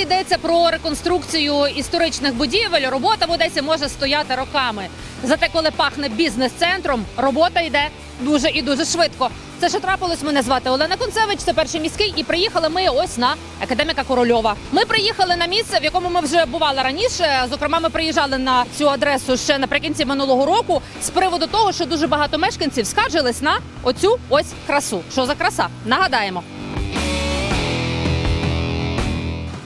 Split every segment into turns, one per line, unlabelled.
йдеться про реконструкцію історичних будівель, робота в Одесі може стояти роками. Зате, коли пахне бізнес-центром, робота йде дуже і дуже швидко. Це що трапилось? Мене звати Олена Концевич, це перший міський, і приїхали ми ось на академіка Корольова. Ми приїхали на місце, в якому ми вже бували раніше. Зокрема, ми приїжджали на цю адресу ще наприкінці минулого року з приводу того, що дуже багато мешканців скаржились на оцю ось красу. Що за краса? Нагадаємо.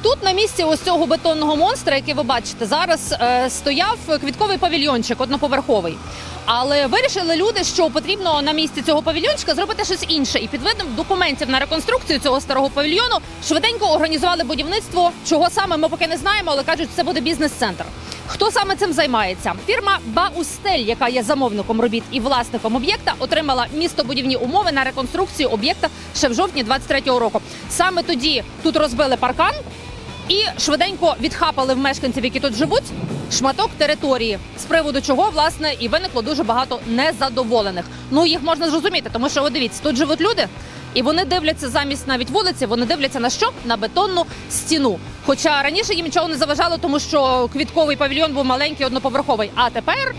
Тут на місці ось цього бетонного монстра, який ви бачите, зараз е, стояв квітковий павільйончик одноповерховий. Але вирішили люди, що потрібно на місці цього павільйончика зробити щось інше. І під видом документів на реконструкцію цього старого павільйону швиденько організували будівництво. Чого саме ми поки не знаємо, але кажуть, це буде бізнес-центр. Хто саме цим займається? Фірма Баустель, яка є замовником робіт і власником об'єкта, отримала містобудівні умови на реконструкцію об'єкта ще в жовтні 23-го року. Саме тоді тут розбили паркан і швиденько відхапали в мешканців, які тут живуть, шматок території, з приводу чого власне і виникло дуже багато незадоволених. Ну їх можна зрозуміти, тому що от дивіться, тут живуть люди. І вони дивляться замість навіть вулиці, вони дивляться на що? На бетонну стіну. Хоча раніше їм нічого не заважало, тому що квітковий павільйон був маленький, одноповерховий. А тепер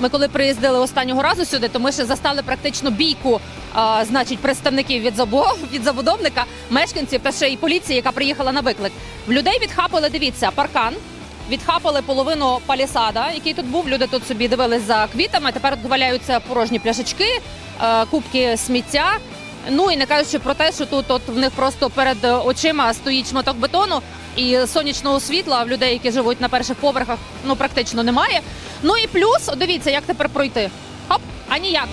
Ми коли приїздили останнього разу сюди, то ми ще застали практично бійку, значить, представників від від забудовника, мешканців та ще й поліції, яка приїхала на виклик. В людей відхапали, дивіться, паркан. Відхапали половину палісада, який тут був. Люди тут собі дивились за квітами. Тепер тут валяються порожні пляшечки, е, кубки сміття. Ну і не кажучи про те, що тут от в них просто перед очима стоїть шматок бетону і сонячного світла в людей, які живуть на перших поверхах, ну практично немає. Ну і плюс, дивіться, як тепер пройти. Хоп, а ніяк.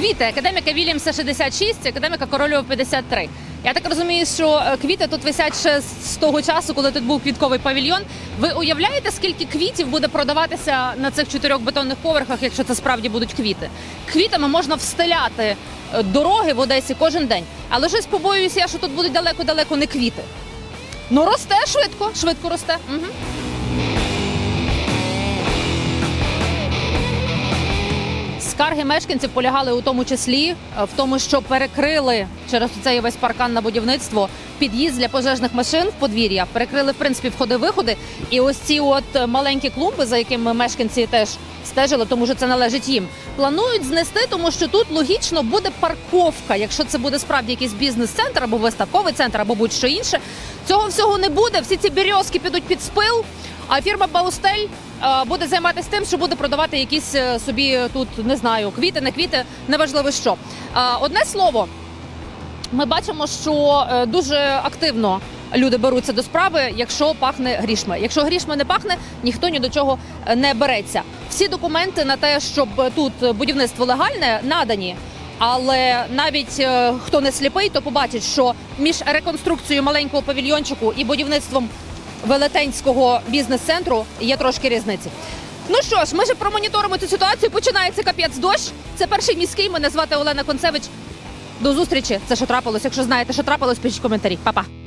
Квіти академіка Вільямса 66, академіка Корольова 53. Я так розумію, що е, квіти тут висять ще з того часу, коли тут був квітковий павільйон. Ви уявляєте, скільки квітів буде продаватися на цих чотирьох бетонних поверхах, якщо це справді будуть квіти? Квітами можна встиляти е, дороги в Одесі кожен день. Але щось побоююся, що тут будуть далеко-далеко не квіти. Ну росте швидко, швидко росте. Угу. Скарги мешканців полягали у тому числі е, в тому, що перекрили через цей весь паркан на будівництво під'їзд для пожежних машин в подвір'я. Перекрили в принципі входи-виходи. І ось ці от е, маленькі клумби, за якими мешканці теж стежили, тому що це належить їм. Планують знести, тому що тут логічно буде парковка. Якщо це буде справді якийсь бізнес-центр або виставковий центр, або будь-що інше. Цього всього не буде. Всі ці бірьозки підуть під спил. А фірма Баустель е, буде займатися тим, що буде продавати якісь е, собі тут не знаю, квіти, не квіти, неважливо що. Е, Одне слово, ми бачимо, що дуже активно люди беруться до справи, якщо пахне грішми. Якщо грішми не пахне, ніхто ні до чого не береться. Всі документи на те, щоб тут будівництво легальне, надані. Але навіть хто не сліпий, то побачить, що між реконструкцією маленького павільйончику і будівництвом велетенського бізнес-центру є трошки різниці. Ну що ж, ми ж промоніторимо цю ситуацію. Починається капець дощ. Це перший міський. Мене звати Олена Концевич. До зустрічі. Це що трапилось. Якщо знаєте, що трапилось, пишіть коментарі. Па-па.